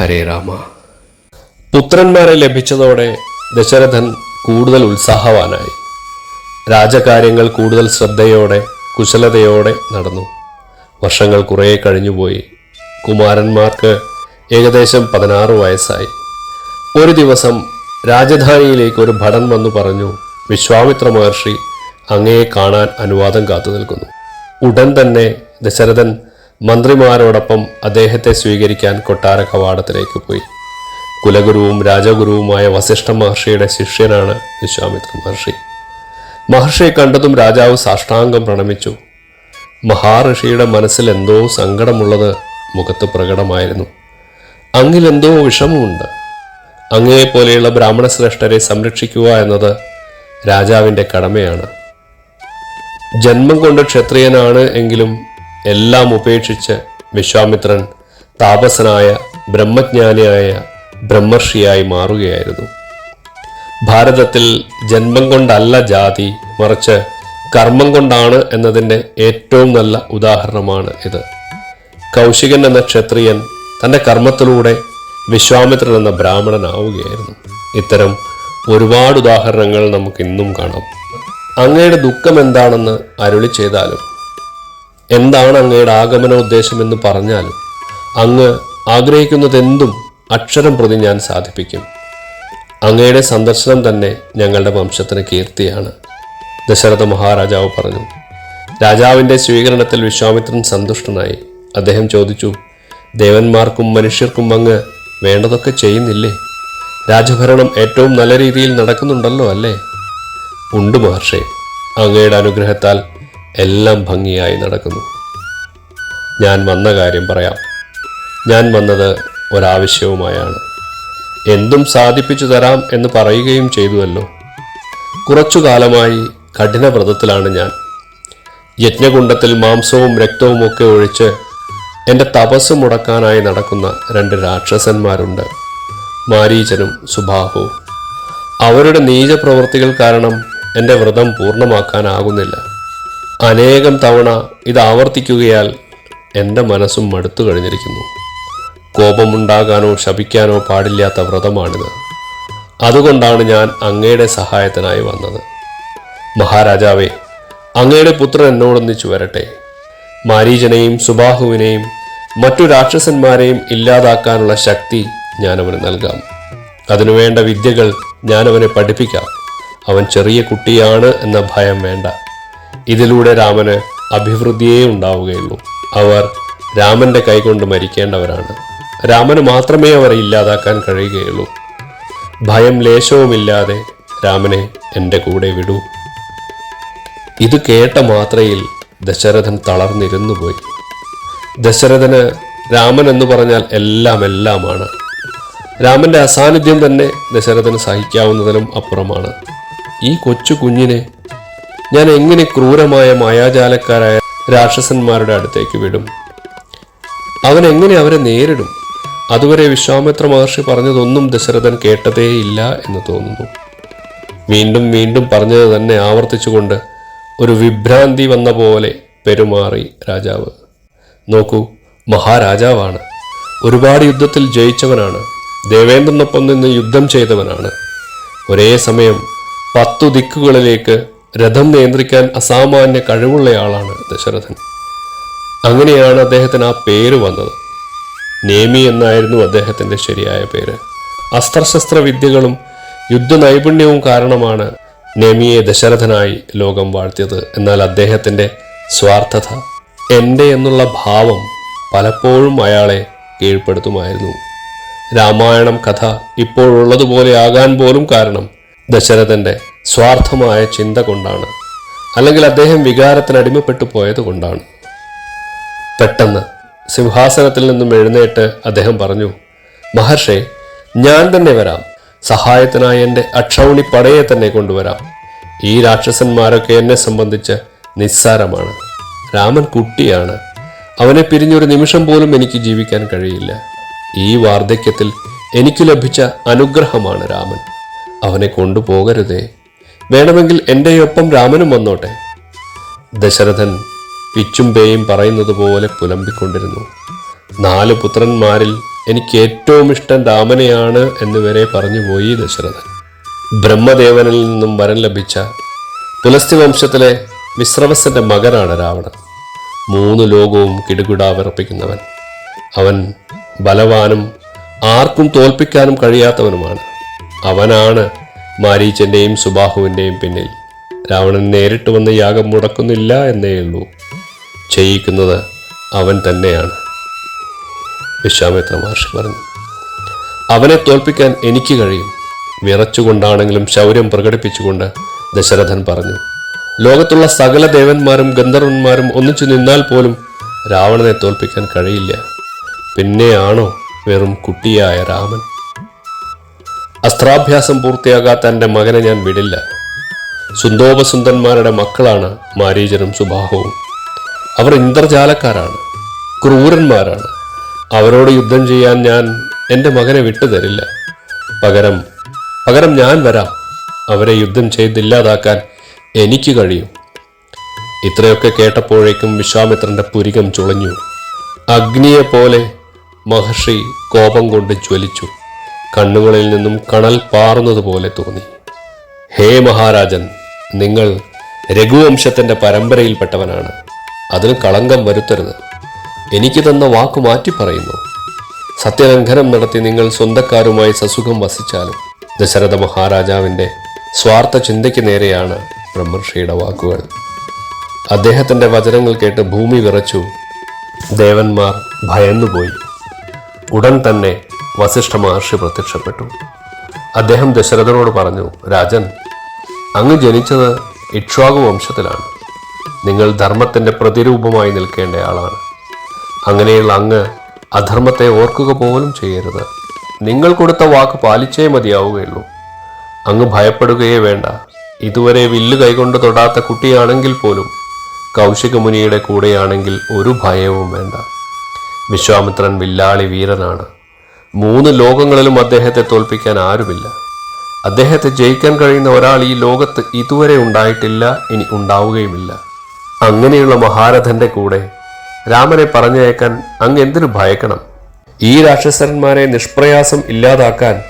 ഹരേ രാമ. പുത്രന്മാരെ ലഭിച്ചതോടെ ദശരഥൻ കൂടുതൽ ഉത്സാഹവാനായി. രാജകാര്യങ്ങൾ കൂടുതൽ ശ്രദ്ധയോടെ കുശലതയോടെ നടന്നു. വർഷങ്ങൾ കുറേ കഴിഞ്ഞുപോയി കുമാരന്മാർക്ക് ഏകദേശം പതിനാറ് വയസ്സായി. ഒരു ദിവസം രാജധാനിയിലേക്ക് ഒരു ഭടൻ വന്നു പറഞ്ഞു വിശ്വാമിത്ര മഹർഷി അങ്ങയെ കാണാൻ അനുവാദം കാത്തു നിൽക്കുന്നു ഉടൻ തന്നെ ദശരഥൻ മന്ത്രിമാരോടൊപ്പം അദ്ദേഹത്തെ സ്വീകരിക്കാൻ കൊട്ടാര കവാടത്തിലേക്ക് പോയി. കുലഗുരുവും രാജഗുരുവുമായ വസിഷ്ഠ മഹർഷിയുടെ ശിഷ്യനാണ് വിശ്വാമിത്ര മഹർഷി. മഹർഷിയെ കണ്ടതും രാജാവ് സാഷ്ടാംഗം പ്രണമിച്ചു. മഹാഋഷിയുടെ മനസ്സിൽ എന്തോ സങ്കടമുള്ളത് മുഖത്ത് പ്രകടമായിരുന്നു. അങ്ങിലെന്തോ വിഷമമുണ്ട്. അങ്ങയെപ്പോലെയുള്ള ബ്രാഹ്മണ ശ്രേഷ്ഠരെ സംരക്ഷിക്കുക എന്നത് രാജാവിന്റെ കടമയാണ്. ജന്മം കൊണ്ട് ക്ഷത്രിയനാണ് എങ്കിലും എല്ലാം ഉപേക്ഷിച്ച് വിശ്വാമിത്രൻ താപസനായ ബ്രഹ്മജ്ഞാനിയായ ബ്രഹ്മർഷിയായി മാറുകയായിരുന്നു. ഭാരതത്തിൽ ജന്മം കൊണ്ടല്ല ജാതി മറിച്ച് കർമ്മം കൊണ്ടാണ് എന്നതിന്റെ ഏറ്റവും നല്ല ഉദാഹരണമാണ് ഇത്. കൗശികൻ എന്ന ക്ഷത്രിയൻ തന്റെ കർമ്മത്തിലൂടെ വിശ്വാമിത്രൻ എന്ന ബ്രാഹ്മണനാവുകയായിരുന്നു. ഇത്തരം ഒരുപാട് ഉദാഹരണങ്ങൾ നമുക്ക് ഇന്നും കാണാം. അങ്ങയുടെ ദുഃഖം എന്താണെന്ന് അരുളി ചെയ്താലും എന്താണ് അങ്ങയുടെ ആഗമന ഉദ്ദേശമെന്ന് പറഞ്ഞാലും അങ്ങ് ആഗ്രഹിക്കുന്നതെന്തും അക്ഷരം പ്രതി ഞാൻ സാധിപ്പിക്കും. അങ്ങയുടെ സന്ദർശനം തന്നെ ഞങ്ങളുടെ വംശത്തിന് കീർത്തിയാണ് ദശരഥ മഹാരാജാവ് പറഞ്ഞു. രാജാവിന്റെ സ്വീകരണത്തിൽ വിശ്വാമിത്രൻ സന്തുഷ്ടനായി. അദ്ദേഹം ചോദിച്ചു ദേവന്മാർക്കും മനുഷ്യർക്കും അങ്ങ് വേണ്ടതൊക്കെ ചെയ്യുന്നില്ലേ? രാജഭരണം ഏറ്റവും നല്ല രീതിയിൽ നടക്കുന്നുണ്ടല്ലോ അല്ലേ? ഉണ്ട് മഹർഷേ അങ്ങയുടെ അനുഗ്രഹത്താൽ എല്ലാം ഭംഗിയായി നടക്കുന്നു. ഞാൻ വന്ന കാര്യം പറയാം. ഞാൻ വന്നത് ഒരാവശ്യവുമായാണ്. എന്തും സാധിപ്പിച്ചു തരാം എന്ന് പറയുകയും ചെയ്തുവല്ലോ. കുറച്ചു കാലമായി കഠിനവ്രതത്തിലാണ് ഞാൻ. യജ്ഞകുണ്ടത്തിൽ മാംസവും രക്തവും ഒക്കെ ഒഴിച്ച് എന്റെ തപസ് മുടക്കാനായി നടക്കുന്ന രണ്ട് രാക്ഷസന്മാരുണ്ട്. മാരീചനും സുബാഹുവും. അവരുടെ നീചപ്രവൃത്തികൾ കാരണം എന്റെ വ്രതം പൂർണമാക്കാനാകുന്നില്ല. അനേകം തവണ ഇത് ആവർത്തിക്കുകയാൽ എന്റെ മനസ്സും മടുത്തു കഴിഞ്ഞിരിക്കുന്നു. കോപമുണ്ടാകാനോ ശപിക്കാനോ പാടില്ലാത്ത വ്രതമാണിത്. അതുകൊണ്ടാണ് ഞാൻ അങ്ങയുടെ സഹായത്തിനായി വന്നത്. മഹാരാജാവേ അങ്ങയുടെ പുത്രൻ എന്നോടൊന്നിച്ചു വരട്ടെ മാരീജനെയും സുബാഹുവിനെയും മറ്റു രാക്ഷസന്മാരെയും ഇല്ലാതാക്കാനുള്ള ശക്തി ഞാൻ അവന് നൽകാം. അതിനുവേണ്ട വിദ്യകൾ ഞാൻ അവനെ പഠിപ്പിക്കാം. അവൻ ചെറിയ കുട്ടിയാണ് എന്ന ഭയം വേണ്ട. ഇതിലൂടെ രാമന് അഭിവൃദ്ധിയേ ഉണ്ടാവുകയുള്ളൂ. അവർ രാമന്റെ കൈകൊണ്ട് മരിക്കേണ്ടവരാണ്. രാമന് മാത്രമേ അവരെ ഇല്ലാതാക്കാൻ കഴിയുകയുള്ളൂ. ഭയം ലേശവുമില്ലാതെ രാമനെ എന്റെ കൂടെ വിടൂ. ഇത് കേട്ട മാത്രയിൽ ദശരഥൻ തളർന്നിരുന്നു പോയി. ദശരഥന് രാമൻ എന്ന് പറഞ്ഞാൽ എല്ലാം എല്ലാമാണ്. രാമന്റെ അസാന്നിധ്യം തന്നെ ദശരഥന് സഹിക്കാവുന്നതിലും അപ്പുറമാണ്. ഈ കൊച്ചു കുഞ്ഞിനെ ഞാൻ എങ്ങനെ ക്രൂരമായ മായാജാലക്കാരായ രാക്ഷസന്മാരുടെ അടുത്തേക്ക് വിടും? അവൻ എങ്ങനെ അവരെ നേരിടും? അതുവരെ വിശ്വാമിത്ര മഹർഷി പറഞ്ഞതൊന്നും ദശരഥൻ കേട്ടതേയില്ല എന്ന് തോന്നുന്നു. വീണ്ടും വീണ്ടും പറഞ്ഞത് തന്നെ ആവർത്തിച്ചുകൊണ്ട് ഒരു വിഭ്രാന്തി വന്ന പോലെ പെരുമാറി രാജാവ്. നോക്കൂ മഹാരാജാവാണ്. ഒരുപാട് യുദ്ധത്തിൽ ജയിച്ചവനാണ്. ദേവേന്ദ്രനൊപ്പം നിന്ന് യുദ്ധം ചെയ്തവനാണ്. ഒരേ സമയം പത്തു ദിക്കുകളിലേക്ക് രഥം നിയന്ത്രിക്കാൻ അസാമാന്യ കഴിവുള്ളയാളാണ് ദശരഥൻ. അങ്ങനെയാണ് അദ്ദേഹത്തിന് ആ പേര് വന്നത്. നേമി എന്നായിരുന്നു അദ്ദേഹത്തിന്റെ ശരിയായ പേര്. അസ്ത്രശസ്ത്ര വിദ്യകളും യുദ്ധ നൈപുണ്യവും കാരണമാണ് നേമിയെ ദശരഥനായി ലോകം വാഴ്ത്തിയത്. എന്നാൽ അദ്ദേഹത്തിന്റെ സ്വാർത്ഥത എന്റെ എന്നുള്ള ഭാവം പലപ്പോഴും അയാളെ കീഴ്പ്പെടുത്തുമായിരുന്നു. രാമായണം കഥ ഇപ്പോഴുള്ളതുപോലെ ആകാൻ പോലും കാരണം ദശരഥന്റെ സ്വാർത്ഥമായ ചിന്ത കൊണ്ടാണ്. അല്ലെങ്കിൽ അദ്ദേഹം വികാരത്തിന് അടിമപ്പെട്ടു പോയത് കൊണ്ടാണ്. പെട്ടെന്ന് സിംഹാസനത്തിൽ നിന്നും എഴുന്നേറ്റ് അദ്ദേഹം പറഞ്ഞു മഹർഷെ ഞാൻ തന്നെ വരാം. സഹായത്തിനായി എന്റെ അക്ഷൗണി പടയെ തന്നെ കൊണ്ടുവരാം. ഈ രാക്ഷസന്മാരൊക്കെ എന്നെ സംബന്ധിച്ച് നിസ്സാരമാണ്. രാമൻ കുട്ടിയാണ്. അവനെ പിരിഞ്ഞൊരു നിമിഷം പോലും എനിക്ക് ജീവിക്കാൻ കഴിയില്ല. ഈ വാർദ്ധക്യത്തിൽ എനിക്ക് ലഭിച്ച അനുഗ്രഹമാണ് രാമൻ. അവനെ കൊണ്ടുപോകരുതേ. വേണമെങ്കിൽ എന്റെയൊപ്പം രാമനും വന്നോട്ടെ. ദശരഥൻ പിച്ചും പേയും പറയുന്നത് പോലെ പുലമ്പിക്കൊണ്ടിരുന്നു. നാല് പുത്രന്മാരിൽ എനിക്ക് ഏറ്റവും ഇഷ്ടം രാമനെയാണ് എന്ന് വരെ പറഞ്ഞുപോയി ദശരഥൻ. ബ്രഹ്മദേവനിൽ നിന്നും വരം ലഭിച്ച തുലസ്തി വംശത്തിലെ വിശ്രവസന്റെ മകനാണ് രാവണൻ. മൂന്ന് ലോകവും കിടുകിടാ വിറപ്പിക്കുന്നവൻ അവൻ ബലവാനും ആർക്കും തോൽപ്പിക്കാനും കഴിയാത്തവനുമാണ്. അവനാണ് മാരീച്ചന്റെയും സുബാഹുവിന്റെയും പിന്നിൽ. രാവണൻ നേരിട്ട് വന്ന് യാഗം മുടക്കുന്നില്ല എന്നേ ഉള്ളൂ. ചെയ്യിക്കുന്നത് അവൻ തന്നെയാണ്. വിശ്വാമിത്ര മഹർഷി പറഞ്ഞു അവനെ തോൽപ്പിക്കാൻ എനിക്ക് കഴിയും. വിറച്ചുകൊണ്ടാണെങ്കിലും ശൗര്യം പ്രകടിപ്പിച്ചുകൊണ്ട് ദശരഥൻ പറഞ്ഞു ലോകത്തുള്ള സകല ദേവന്മാരും ഗന്ധർവന്മാരും ഒന്നിച്ചു നിന്നാൽ പോലും രാവണനെ തോൽപ്പിക്കാൻ കഴിയില്ല. പിന്നെയാണോ വെറും കുട്ടിയായ രാമൻ? അസ്ത്രാഭ്യാസം പൂർത്തിയാകാത്ത എന്റെ മകനെ ഞാൻ വിടില്ല. സുന്ദോപസുന്ദന്മാരുടെ മക്കളാണ് മാരീചനും സുബാഹവും. അവർ ഇന്ദ്രജാലക്കാരാണ് ക്രൂരന്മാരാണ്. അവരോട് യുദ്ധം ചെയ്യാൻ ഞാൻ എന്റെ മകനെ വിട്ടുതരില്ല. പകരം പകരം ഞാൻ വരാം. അവരെ യുദ്ധം ചെയ്തില്ലാതാക്കാൻ എനിക്ക് കഴിയും. ഇത്രയൊക്കെ കേട്ടപ്പോഴേക്കും വിശ്വാമിത്രന്റെ പുരികം ചുളഞ്ഞു. അഗ്നിയെപ്പോലെ മഹർഷി കോപം കൊണ്ട് ജ്വലിച്ചു. കണ്ണുകളിൽ നിന്നും കണൽ പാറുന്നതുപോലെ തോന്നി. ഹേ മഹാരാജൻ നിങ്ങൾ രഘുവംശത്തിന്റെ പരമ്പരയിൽപ്പെട്ടവനാണ്. അതിന് കളങ്കം വരുത്തരുത്. എനിക്ക് തന്ന വാക്ക് മാറ്റി പറയുന്നു. സത്യലംഘനം നടത്തി നിങ്ങൾ സ്വന്തക്കാരുമായി സസുഖം വസിച്ചാലും ദശരഥ മഹാരാജാവിന്റെ സ്വാർത്ഥ ചിന്തയ്ക്ക് നേരെയാണ് ബ്രഹ്മർഷിയുടെ വാക്കുകൾ. അദ്ദേഹത്തിന്റെ വചനങ്ങൾ കേട്ട് ഭൂമി വിറച്ചു. ദേവന്മാർ ഭയന്നുപോയി. ഉടൻ തന്നെ വസിഷ്ഠ മഹർഷി പ്രത്യക്ഷപ്പെട്ടു. അദ്ദേഹം ദശരഥനോട് പറഞ്ഞു രാജൻ അങ്ങ് ജനിച്ചത് ഇക്ഷ്വാകു വംശത്തിലാണ്. നിങ്ങൾ ധർമ്മത്തിന്റെ പ്രതിരൂപമായി നിൽക്കേണ്ടയാളാണ് അങ്ങനെയുള്ള അങ്ങ് അധർമ്മത്തെ ഓർക്കുക പോലും ചെയ്യരുത്. നിങ്ങൾ കൊടുത്ത വാക്ക് പാലിച്ചേ മതിയാവുകയുള്ളൂ. അങ്ങ് ഭയപ്പെടുകയേ വേണ്ട. ഇതുവരെ വില്ല് കൈകൊണ്ട് തൊടാത്ത കുട്ടിയാണെങ്കിൽ പോലും കൗശിക മുനിയുടെ കൂടെയാണെങ്കിൽ ഒരു ഭയവും വേണ്ട. വിശ്വാമിത്രൻ വില്ലാളി വീരനാണ്. മൂന്ന് ലോകങ്ങളിലും അദ്ദേഹത്തെ തോൽപ്പിക്കാൻ ആരുമില്ല. അദ്ദേഹത്തെ ജയിക്കാൻ കഴിയുന്ന ഒരാൾ ഈ ലോകത്ത് ഇതുവരെ ഉണ്ടായിട്ടില്ല ഇനി ഉണ്ടാവുകയുമില്ല. അങ്ങനെയുള്ള മഹാരഥന്റെ കൂടെ രാമനെ പറഞ്ഞയക്കാൻ അങ്ങ് എന്തിനു ഭയക്കണം? ഈ രാക്ഷസന്മാരെ നിഷ്പ്രയാസം ഇല്ലാതാക്കാൻ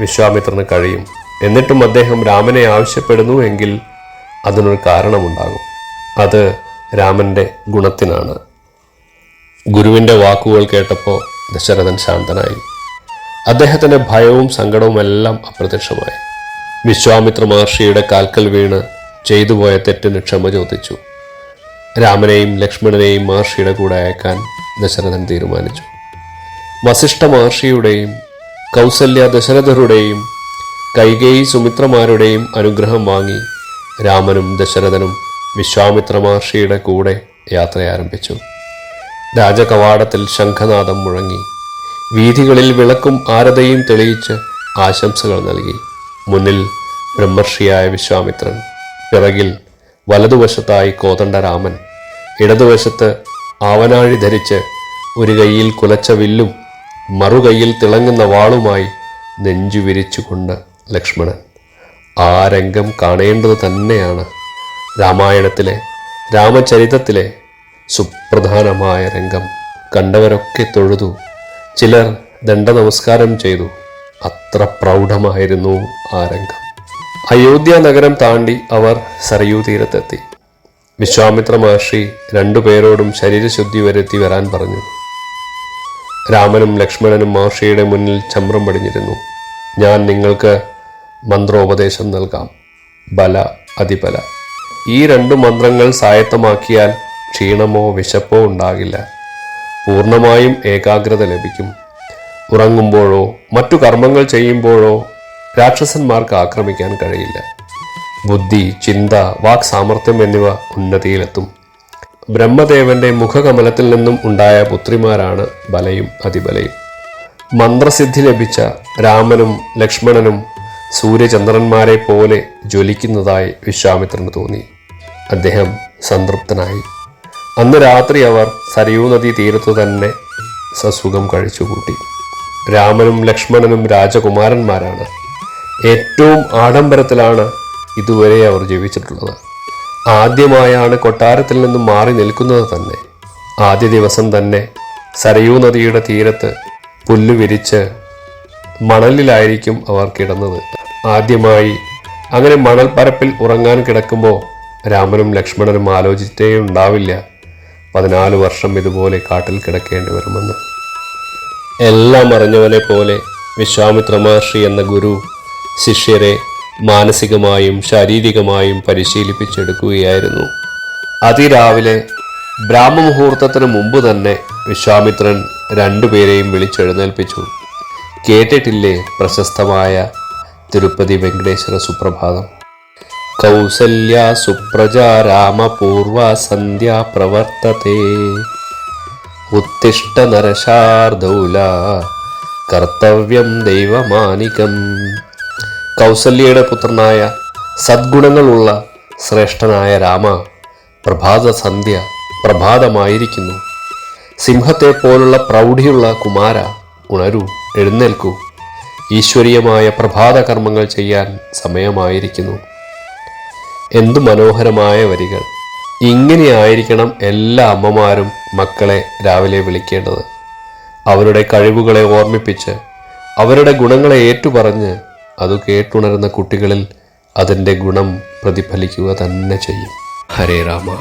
വിശ്വാമിത്രന് കഴിയും. എന്നിട്ടും അദ്ദേഹം രാമനെ ആവശ്യപ്പെടുന്നു എങ്കിൽ അതിനൊരു കാരണമുണ്ടാകും. അത് രാമന്റെ ഗുണത്തിനാണ്. ഗുരുവിന്റെ വാക്കുകൾ കേട്ടപ്പോൾ ദശരഥൻ ശാന്തനായി. അദ്ദേഹത്തിന്റെ ഭയവും സങ്കടവും എല്ലാം അപ്രത്യക്ഷമായി. വിശ്വാമിത്ര മഹർഷിയുടെ കാൽക്കൽ വീണ് ചെയ്തുപോയ തെറ്റിന് ക്ഷമ ചോദിച്ചു. രാമനെയും ലക്ഷ്മണനെയും മഹർഷിയുടെ കൂടെ അയക്കാൻ ദശരഥൻ തീരുമാനിച്ചു. വസിഷ്ഠ മഹർഷിയുടെയും കൗസല്യ ദശരഥരുടെയും കൈകേയി സുമിത്രമാരുടെയും അനുഗ്രഹം വാങ്ങി രാമനും ദശരഥനും വിശ്വാമിത്ര മഹർഷിയുടെ കൂടെ യാത്ര ആരംഭിച്ചു രാജകവാടത്തിൽ ശംഖനാദം മുഴങ്ങി. വീഥികളിൽ വിളക്കും ആരതയും തെളിയിച്ച് ആശംസകൾ നൽകി. മുന്നിൽ ബ്രഹ്മർഷിയായ വിശ്വാമിത്രൻ പിറകിൽ വലതുവശത്തായി കോതണ്ഡരാമൻ ഇടതുവശത്ത് ആവനാഴി ധരിച്ച് ഒരു കൈയിൽ കുലച്ച വില്ലും മറുകൈയിൽ തിളങ്ങുന്ന വാളുമായി നെഞ്ചു വിരിച്ചുകൊണ്ട് ലക്ഷ്മണൻ. ആ രംഗം കാണേണ്ടത് തന്നെയാണ് രാമായണത്തിലെ രാമചരിതത്തിലെ സുപ്രധാനമായ രംഗം. കണ്ടവരൊക്കെ തൊഴുതു ചിലർ ദണ്ഡ നമസ്കാരം ചെയ്തു. അത്ര പ്രൗഢമായിരുന്നു ആ രംഗം. അയോധ്യ നഗരം താണ്ടി അവർ സരയൂ തീരത്തെത്തി. വിശ്വാമിത്ര മഹർഷി രണ്ടുപേരോടും ശരീരശുദ്ധി വരുത്തി വരാൻ പറഞ്ഞു. രാമനും ലക്ഷ്മണനും മഹർഷിയുടെ മുന്നിൽ ചമ്രം പടിഞ്ഞിരുന്നു. ഞാൻ നിങ്ങൾക്ക് മന്ത്രോപദേശം നൽകാം. ബല അതിബല. ഈ രണ്ടു മന്ത്രങ്ങൾ സായത്തമാക്കിയാൽ ക്ഷീണമോ വിശപ്പോ ഉണ്ടാകില്ല. പൂർണമായും ഏകാഗ്രത ലഭിക്കും. ഉറങ്ങുമ്പോഴോ മറ്റു കർമ്മങ്ങൾ ചെയ്യുമ്പോഴോ രാക്ഷസന്മാർക്ക് ആക്രമിക്കാൻ കഴിയില്ല. ബുദ്ധി ചിന്ത വാക് സാമർഥ്യം എന്നിവ ഉന്നതിയിലെത്തും. ബ്രഹ്മദേവന്റെ മുഖകമലത്തിൽ നിന്നും ഉണ്ടായ പുത്രിമാരാണ് ബലയും അതിബലയും. മന്ത്രസിദ്ധി ലഭിച്ച രാമനും ലക്ഷ്മണനും സൂര്യചന്ദ്രന്മാരെ പോലെ ജ്വലിക്കുന്നതായി വിശ്വാമിത്രന് തോന്നി. അദ്ദേഹം സംതൃപ്തനായി. അന്ന് രാത്രി അവർ സരയൂ നദി തീരത്തു തന്നെ സസുഖം കഴിച്ചുകൂട്ടി. രാമനും ലക്ഷ്മണനും രാജകുമാരന്മാരാണ്. ഏറ്റവും ആഡംബരത്തിലാണ് ഇതുവരെ അവർ ജീവിച്ചിട്ടുള്ളത്. ആദ്യമായാണ് കൊട്ടാരത്തിൽ നിന്നും മാറി നിൽക്കുന്നത് തന്നെ. ആദ്യ ദിവസം തന്നെ സരയൂ നദിയുടെ തീരത്ത് പുല്ല് വിരിച്ച് മണലിലായിരിക്കും അവർ കിടന്നത്. ആദ്യമായി അങ്ങനെ മണൽപ്പരപ്പിൽ ഉറങ്ങാൻ കിടക്കുമ്പോൾ രാമനും ലക്ഷ്മണനും ആലോചിച്ചേ ഉണ്ടാവില്ല. പതിനാല് വർഷം ഇതുപോലെ കാട്ടിൽ കിടക്കേണ്ടി വരുമെന്ന്. എല്ലാം അറിഞ്ഞവനെ പോലെ വിശ്വാമിത്ര മഹർഷി എന്ന ഗുരു ശിഷ്യരെ മാനസികമായും ശാരീരികമായും പരിശീലിപ്പിച്ചെടുക്കുകയായിരുന്നു. അതിരാവിലെ ബ്രാഹ്മമുഹൂർത്തത്തിന് മുമ്പ് തന്നെ വിശ്വാമിത്രൻ രണ്ടുപേരെയും വിളിച്ചെഴുന്നേൽപ്പിച്ചു. കേട്ടിട്ടില്ലേ പ്രശസ്തമായ തിരുപ്പതി വെങ്കടേശ്വര സുപ്രഭാതം? കൗസല്യ സുപ്രജ സന്ധ്യ പ്രവർത്തത്തെ ഉത്തിഷ്ട നരശാർദൗല കർത്തവ്യം ദൈവമാനികം. കൗസല്യയുടെ പുത്രനായ സദ്ഗുണങ്ങളുള്ള ശ്രേഷ്ഠനായ രാമ പ്രഭാത സന്ധ്യ പ്രഭാതമായിരിക്കുന്നു. സിംഹത്തെ പോലുള്ള പ്രൗഢിയുള്ള കുമാര ഉണരൂ എഴുന്നേൽക്കൂ. ഈശ്വരീയമായ പ്രഭാത കർമ്മങ്ങൾ ചെയ്യാൻ സമയമായിരിക്കുന്നു. എന്തു മനോഹരമായ വരികൾ. ഇങ്ങനെയായിരിക്കണം എല്ലാ അമ്മമാരും മക്കളെ രാവിലെ വിളിക്കേണ്ടത്. അവരുടെ കഴിവുകളെ ഓർമ്മിപ്പിച്ച് അവരുടെ ഗുണങ്ങളെ ഏറ്റുപറഞ്ഞ് അത് കേട്ടുണരുന്ന കുട്ടികളിൽ അതിന്റെ ഗുണം പ്രതിഫലിക്കുക തന്നെ ചെയ്യും. ഹരേ രാമ.